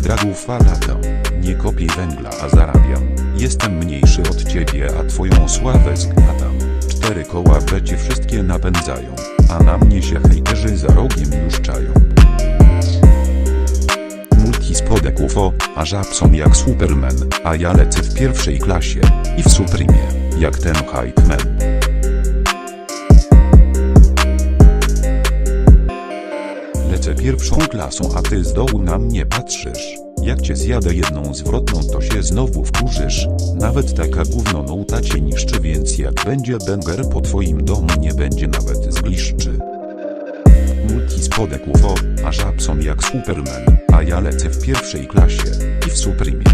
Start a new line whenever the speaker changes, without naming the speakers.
dragów a. Nie kopię węgla, a zarabiam. Jestem mniejszy od ciebie, a twoją sławę zgniatam. Cztery koła becie wszystkie napędzają, a na mnie się hejterzy za rogiem już czają. Multispodek UFO, a żab jak Superman, a ja lecę w pierwszej klasie i w Supremie, jak ten hype man. Pierwszą klasą, a ty z dołu na mnie patrzysz. Jak cię zjadę jedną zwrotną, to się znowu wkurzysz. Nawet taka gówno nouta cię niszczy, więc jak będzie banger po twoim domu, nie będzie nawet zgliszczy. Multispodek UFO, a żab są jak Superman, a ja lecę w pierwszej klasie i w Supremie,